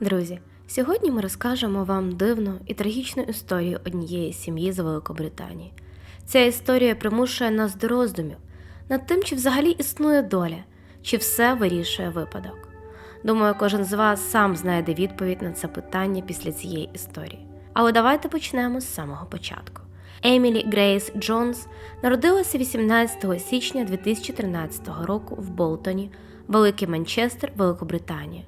Друзі, сьогодні ми розкажемо вам дивну і трагічну історію однієї сім'ї з Великобританії. Ця історія примушує нас до роздумів над тим, чи взагалі існує доля, чи все вирішує випадок. Думаю, кожен з вас сам знайде відповідь на це питання після цієї історії. Але давайте почнемо з самого початку. Емілі Грейс Джонс народилася 18 січня 2013 року в Болтоні, Великий Манчестер, Великобританія,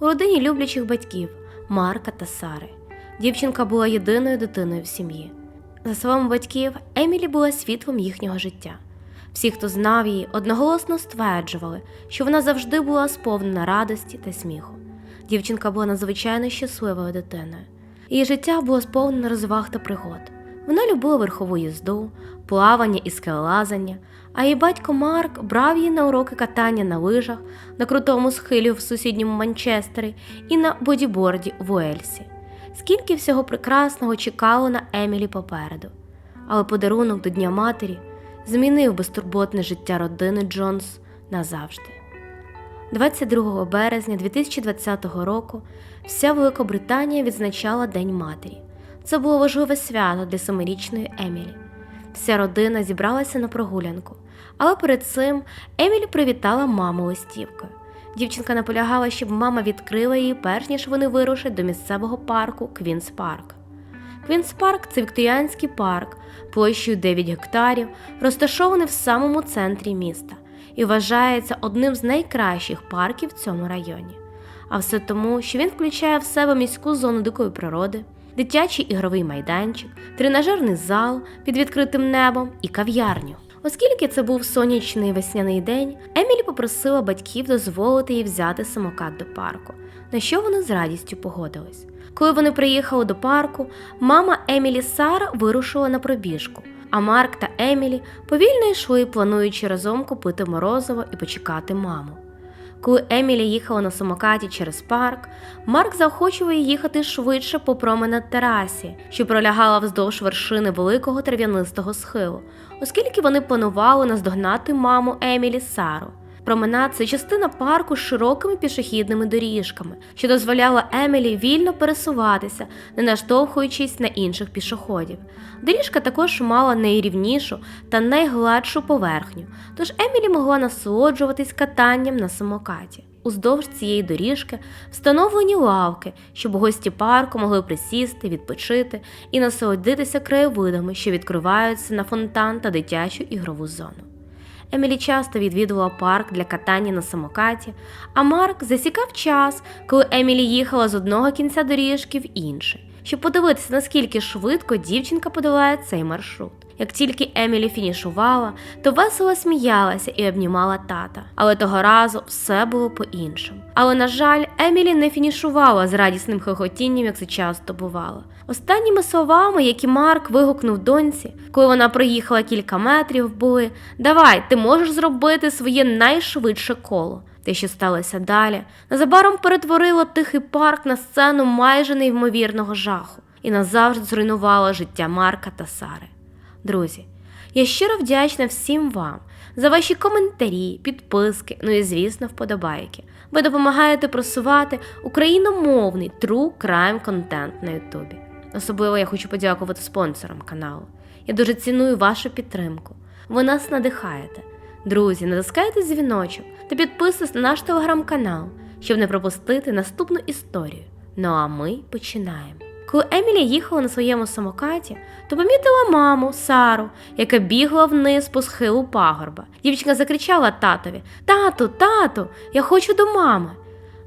у родині люблячих батьків Марка та Сари. Дівчинка була єдиною дитиною в сім'ї. За словами батьків, Емілі була світлом їхнього життя. Всі, хто знав її, одноголосно стверджували, що вона завжди була сповнена радості та сміху. Дівчинка була надзвичайно щасливою дитиною. Її життя було сповнене розваг та пригод. Вона любила верхову їзду, плавання і скелелазання, а її батько Марк брав її на уроки катання на лижах, на крутому схилі в сусідньому Манчестері і на бодіборді в Уельсі. Скільки всього прекрасного чекало на Емілі попереду. Але подарунок до Дня Матері змінив безтурботне життя родини Джонс назавжди. 22 березня 2020 року вся Великобританія відзначала День Матері. Це було важливе свято для семирічної Емілі. Вся родина зібралася на прогулянку, але перед цим Емілі привітала маму листівкою. Дівчинка наполягала, щоб мама відкрила її, перш ніж вони вирушать до місцевого парку Квінс Парк. Квінс Парк це вікторіанський парк площею 9 гектарів, розташований в самому центрі міста і вважається одним з найкращих парків в цьому районі. А все тому, що він включає в себе міську зону дикої природи, дитячий ігровий майданчик, тренажерний зал під відкритим небом і кав'ярню. Оскільки це був сонячний весняний день, Емілі попросила батьків дозволити їй взяти самокат до парку, на що вони з радістю погодились. Коли вони приїхали до парку, мама Емілі Сара вирушила на пробіжку, а Марк та Емілі повільно йшли, плануючи разом купити морозиво і почекати маму. Коли Емілі їхала на самокаті через парк, Марк заохочував їхати швидше по променад терасі, що пролягала вздовж вершини великого трав'янистого схилу, оскільки вони планували наздогнати маму Емілі Сару. Променад це частина парку з широкими пішохідними доріжками, що дозволяла Емілі вільно пересуватися, не наштовхуючись на інших пішоходів. Доріжка також мала найрівнішу та найгладшу поверхню, тож Емілі могла насолоджуватись катанням на самокаті. Уздовж цієї доріжки встановлені лавки, щоб гості парку могли присісти, відпочити і насолодитися краєвидами, що відкриваються на фонтан та дитячу ігрову зону. Емілі часто відвідувала парк для катання на самокаті, а Марк засікав час, коли Емілі їхала з одного кінця доріжки в інший, щоб подивитися, наскільки швидко дівчинка подолає цей маршрут. Як тільки Емілі фінішувала, то весело сміялася і обнімала тата. Але того разу все було по-іншому. Але, на жаль, Емілі не фінішувала з радісним хохотінням, як це часто бувало. Останніми словами, які Марк вигукнув доньці, коли вона проїхала кілька метрів, були Давай, ти можеш зробити своє найшвидше коло. Те, що сталося далі, незабаром перетворило тихий парк на сцену майже неймовірного жаху і назавжди зруйнувало життя Марка та Сари. Друзі, я щиро вдячна всім вам за ваші коментарі, підписки, ну і, звісно, вподобайки. Ви допомагаєте просувати україномовний true crime контент на Ютубі. Особливо я хочу подякувати спонсорам каналу. Я дуже ціную вашу підтримку. Ви нас надихаєте. Друзі, натискайте дзвіночок та підписуйтесь на наш телеграм-канал, щоб не пропустити наступну історію. Ну а ми починаємо. Коли Емілі їхала на своєму самокаті, то помітила маму Сару, яка бігла вниз по схилу пагорба. Дівчинка закричала татові: Тату, тату, я хочу до мами.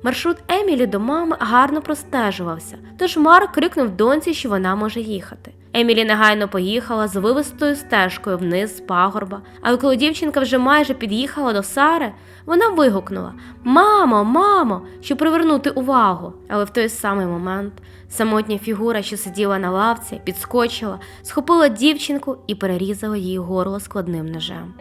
Маршрут Емілі до мами гарно простежувався, тож Марк крикнув доньці, що вона може їхати. Емілі негайно поїхала з вивистою стежкою вниз з пагорба, але коли дівчинка вже майже під'їхала до Сари, вона вигукнула Мамо, мамо, щоб привернути увагу. Але в той самий момент самотня фігура, що сиділа на лавці, підскочила, схопила дівчинку і перерізала її горло складним ножем.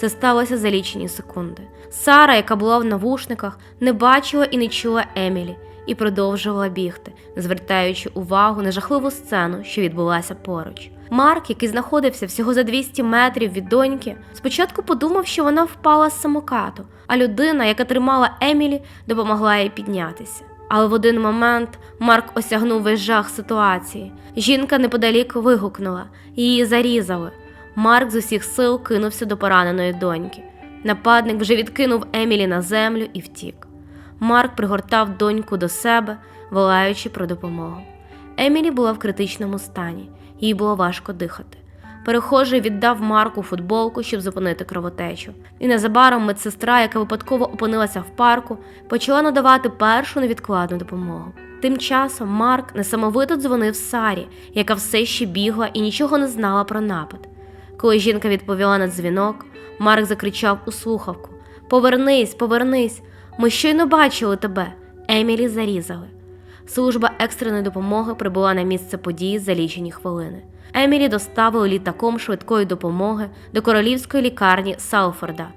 Це сталося за лічені секунди. Сара, яка була в навушниках, не бачила і не чула Емілі і продовжувала бігти, звертаючи увагу на жахливу сцену, що відбулася поруч. Марк, який знаходився всього за 200 метрів від доньки, спочатку подумав, що вона впала з самокату, а людина, яка тримала Емілі, допомогла їй піднятися. Але в один момент Марк осягнув весь жах ситуації. Жінка неподалік вигукнула, її зарізали. Марк з усіх сил кинувся до пораненої доньки. Нападник вже відкинув Емілі на землю і втік. Марк пригортав доньку до себе, волаючи про допомогу. Емілі була в критичному стані, їй було важко дихати. Перехожий віддав Марку футболку, щоб зупинити кровотечу. І незабаром медсестра, яка випадково опинилася в парку, почала надавати першу невідкладну допомогу. Тим часом Марк несамовито дзвонив Сарі, яка все ще бігла і нічого не знала про напад. Коли жінка відповіла на дзвінок, Марк закричав у слухавку: Повернись, повернись! Ми щойно бачили тебе. Емілі зарізали. Служба екстреної допомоги прибула на місце події за лічені хвилини. Емілі доставили літаком швидкої допомоги до королівської лікарні Салфорда,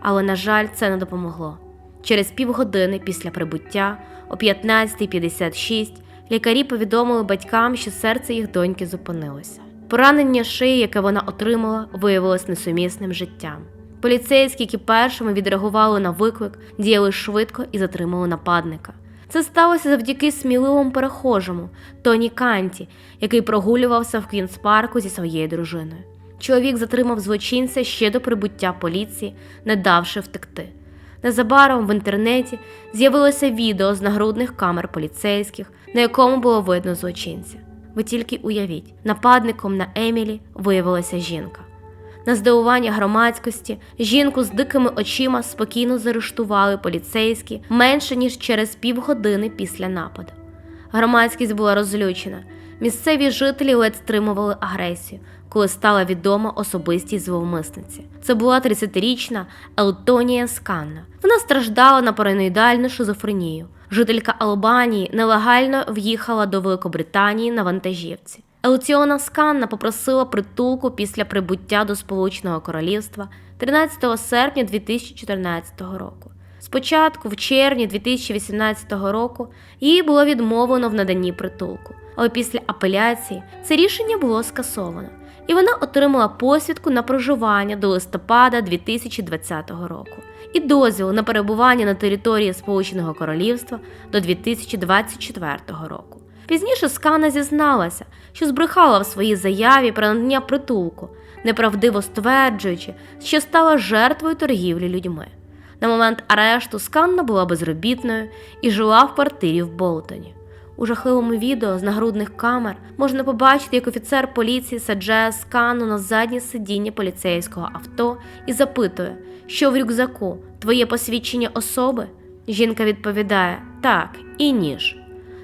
але, на жаль, це не допомогло. Через півгодини після прибуття, о 15.56, лікарі повідомили батькам, що серце їх доньки зупинилося. Поранення шиї, яке вона отримала, виявилось несумісним життям. Поліцейські, які першими відреагували на виклик, діяли швидко і затримали нападника. Це сталося завдяки сміливому перехожому Тоні Канті, який прогулювався в Квінс парку зі своєю дружиною. Чоловік затримав злочинця ще до прибуття поліції, не давши втекти. Незабаром в інтернеті з'явилося відео з нагрудних камер поліцейських, на якому було видно злочинця. Ви тільки уявіть, нападником на Емілі виявилася жінка. На здивування громадськості жінку з дикими очима спокійно заарештували поліцейські менше ніж через півгодини після нападу. Громадськість була розлючена. Місцеві жителі ледь стримували агресію, коли стала відома особистість зловмисниці. Це була 30-річна Елтонія Сканна. Вона страждала на параноїдальну шизофренію. Жителька Албанії нелегально в'їхала до Великобританії на вантажівці. Елціона Сканна попросила притулку після прибуття до Сполученого Королівства 13 серпня 2014 року. Спочатку, в червні 2018 року, їй було відмовлено в наданні притулку, але після апеляції це рішення було скасовано, і вона отримала посвідку на проживання до листопада 2020 року і дозвіл на перебування на території Сполученого Королівства до 2024 року. Пізніше Скана зізналася, що збрехала в своїй заяві про надання притулку, неправдиво стверджуючи, що стала жертвою торгівлі людьми. На момент арешту Сканна була безробітною і жила в квартирі в Болтоні. У жахливому відео з нагрудних камер можна побачити, як офіцер поліції саджає Сканну на заднє сидіння поліцейського авто і запитує, що в рюкзаку твоє посвідчення особи. Жінка відповідає так і ніж.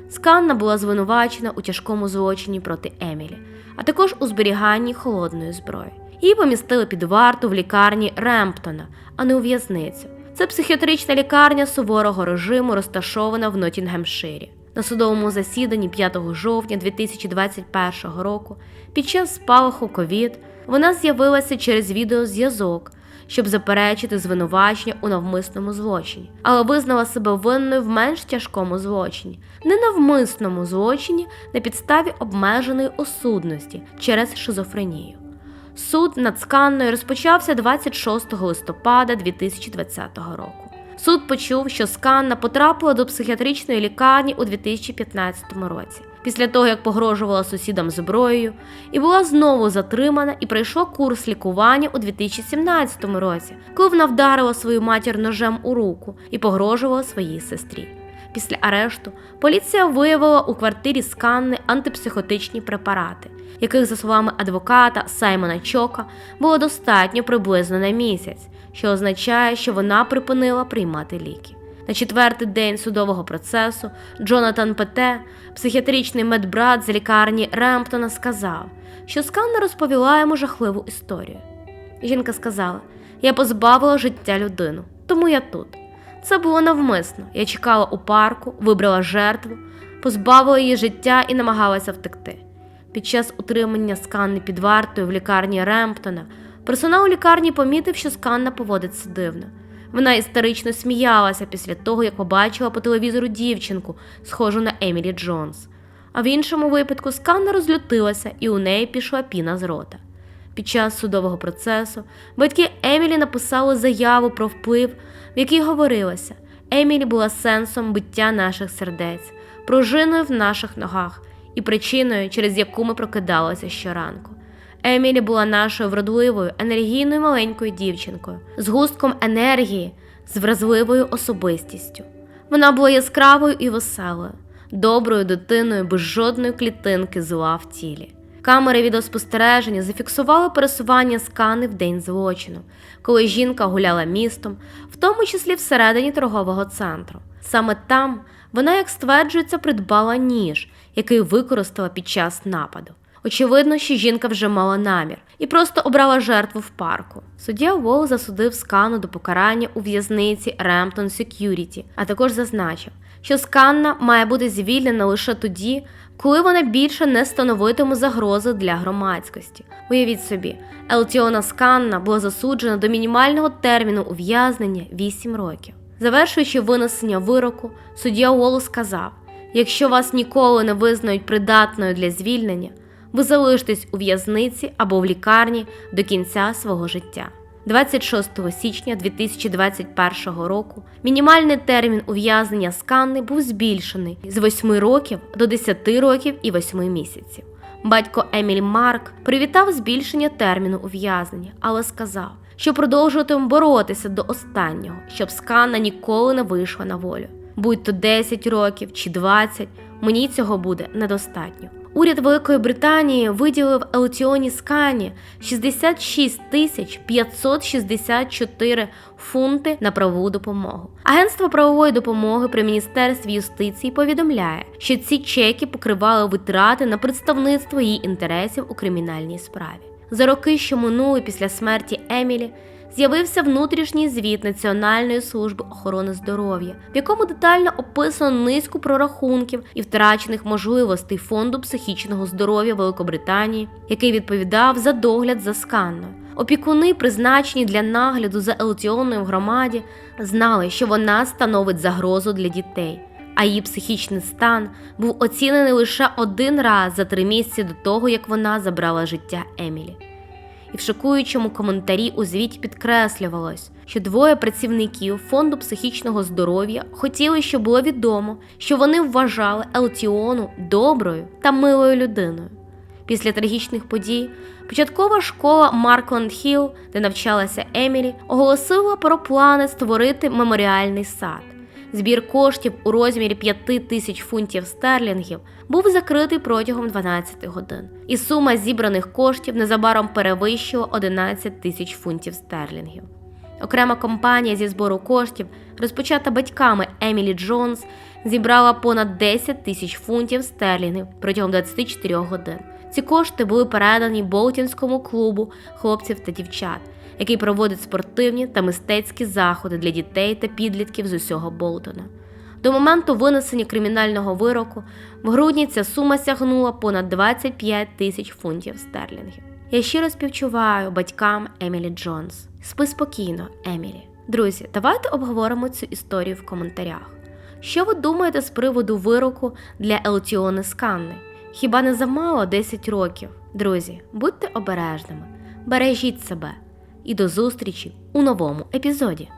Сканна була звинувачена у тяжкому злочині проти Емілі, а також у зберіганні холодної зброї. Її помістили під варту в лікарні Ремптона, а не у в'язницю. Це психіатрична лікарня суворого режиму, розташована в Ноттінгемширі. На судовому засіданні 5 жовтня 2021 року під час спалаху ковід вона з'явилася через відеозв'язок, щоб заперечити звинувачення у навмисному злочині, але визнала себе винною в менш тяжкому злочині, ненавмисному злочині на підставі обмеженої осудності через шизофренію. Суд над Сканною розпочався 26 листопада 2020 року. Суд почув, що Сканна потрапила до психіатричної лікарні у 2015 році, після того як погрожувала сусідам зброєю, і була знову затримана і пройшла курс лікування у 2017 році, коли вона вдарила свою матір ножем у руку і погрожувала своїй сестрі. Після арешту поліція виявила у квартирі Сканни антипсихотичні препарати, яких, за словами адвоката Саймона Чока, було достатньо приблизно на місяць, що означає, що вона припинила приймати ліки. На четвертий день судового процесу Джонатан Пете, психіатричний медбрат з лікарні Ремптона, сказав, що Сканна розповіла йому жахливу історію. Жінка сказала: Я позбавила життя людину, тому я тут. Це було навмисно. Я чекала у парку, вибрала жертву, позбавила її життя і намагалася втекти. Під час утримання сканни під вартою в лікарні Ремптона персонал у лікарні помітив, що сканна поводиться дивно. Вона істерично сміялася після того, як побачила по телевізору дівчинку, схожу на Емілі Джонс. А в іншому випадку сканна розлютилася і у неї пішла піна з рота. Під час судового процесу батьки Емілі написали заяву про вплив, в якій говорилося: Емілі була сенсом биття наших сердець, пружиною в наших ногах і причиною, через яку ми прокидалися щоранку. Емілі була нашою вродливою, енергійною маленькою дівчинкою, з густком енергії, з вразливою особистістю. Вона була яскравою і веселою, доброю дитиною без жодної клітинки зла в тілі. Камери відеоспостереження зафіксували пересування скани в день злочину, коли жінка гуляла містом, в тому числі всередині торгового центру. Саме там вона, як стверджується, придбала ніж, який використала під час нападу. Очевидно, що жінка вже мала намір і просто обрала жертву в парку. Суддя Вол засудив скану до покарання у в'язниці Ремптон Security, а також зазначив, що сканна має бути звільнена лише тоді, коли вона більше не становитиме загрози для громадськості. Уявіть собі, Елтіона Сканна була засуджена до мінімального терміну ув'язнення 8 років. Завершуючи винесення вироку, суддя Уолл сказав: якщо вас ніколи не визнають придатною для звільнення, ви залишитесь у в'язниці або в лікарні до кінця свого життя. 26 січня 2021 року мінімальний термін ув'язнення Сканни був збільшений з 8 років до 10 років і 8 місяців. Батько Емілі Марк привітав збільшення терміну ув'язнення, але сказав, що продовжуватиме боротися до останнього, щоб Сканна ніколи не вийшла на волю. Будь то 10 років чи 20, мені цього буде недостатньо. Уряд Великої Британії виділив Елтіоні Скані 66 тисяч 564 фунти на правову допомогу. Агентство правової допомоги при міністерстві юстиції повідомляє, що ці чеки покривали витрати на представництво її інтересів у кримінальній справі. За роки, що минули після смерті Емілі, з'явився внутрішній звіт Національної служби охорони здоров'я, в якому детально описано низку прорахунків і втрачених можливостей фонду психічного здоров'я Великобританії, який відповідав за догляд за сканною. Опікуни, призначені для нагляду за Елтіонною в громаді, знали, що вона становить загрозу для дітей. А її психічний стан був оцінений лише один раз за три місяці до того, як вона забрала життя Емілі і в шокуючому коментарі у звіті підкреслювалось, що двоє працівників фонду психічного здоров'я хотіли, щоб було відомо, що вони вважали Елтіону доброю та милою людиною. Після трагічних подій початкова школа Маркленд Хілл, де навчалася Емілі, оголосила про плани створити меморіальний сад. Збір коштів у розмірі 5 тисяч фунтів стерлінгів був закритий протягом 12 годин, і сума зібраних коштів незабаром перевищила 11 тисяч фунтів стерлінгів. Окрема компанія зі збору коштів, розпочата батьками Емілі Джонс, зібрала понад 10 тисяч фунтів стерлінгів протягом 24 годин. Ці кошти були передані Болтінському клубу хлопців та дівчат, який проводить спортивні та мистецькі заходи для дітей та підлітків з усього Болтона. До моменту винесення кримінального вироку в грудні ця сума сягнула понад 25 тисяч фунтів стерлінгів. Я щиро співчуваю батькам Емілі Джонс. Спи спокійно, Емілі. Друзі, давайте обговоримо цю історію в коментарях. Що ви думаєте з приводу вироку для Елтіони Сканни? Хіба не замало 10 років? Друзі, будьте обережними, бережіть себе і до зустрічі у новому епізоді.